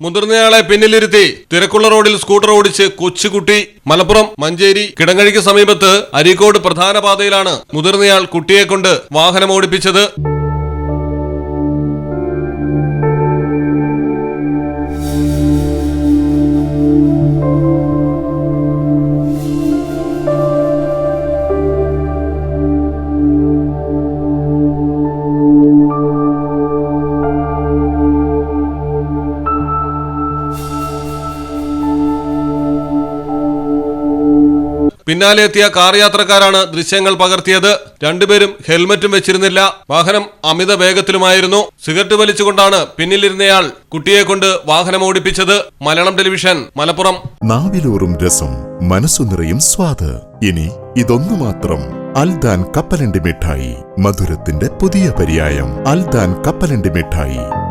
മുതിർന്നയാളെ പിന്നിലിരുത്തി തിരക്കുള്ള റോഡിൽ സ്കൂട്ടർ ഓടിച്ച് കൊച്ചുകുട്ടി മലപ്പുറം മഞ്ചേരി കിടങ്ങഴിക്ക് സമീപത്ത് അരീക്കോട് പ്രധാന പാതയിലാണ് മുതിർന്നയാൾ കുട്ടിയെ കൊണ്ട് വാഹനം ഓടിപ്പിച്ചത് പിന്നാലെ എത്തിയ കാർ യാത്രക്കാരാണ് ദൃശ്യങ്ങൾ പകർത്തിയത്. രണ്ടുപേരും ഹെൽമറ്റും വെച്ചിരുന്നില്ല. വാഹനം അമിത വേഗത്തിലുമായിരുന്നു. സിഗരറ്റ് വലിച്ചുകൊണ്ടാണ് പിന്നിലിരുന്നയാൾ കുട്ടിയെ കൊണ്ട് വാഹനം ഓടിപ്പിച്ചത്. മലയാളം ടെലിവിഷൻ മലപ്പുറം. നാവിലൂറും രസം മനസ്സു നിറയും സ്വാദ്. ഇനി ഇതൊന്നു മാത്രം. അൽദാൻ കപ്പലണ്ടി മിഠായി മധുരത്തിന്റെ പുതിയ പര്യായം. അൽദാൻ കപ്പലണ്ടി മിഠായി.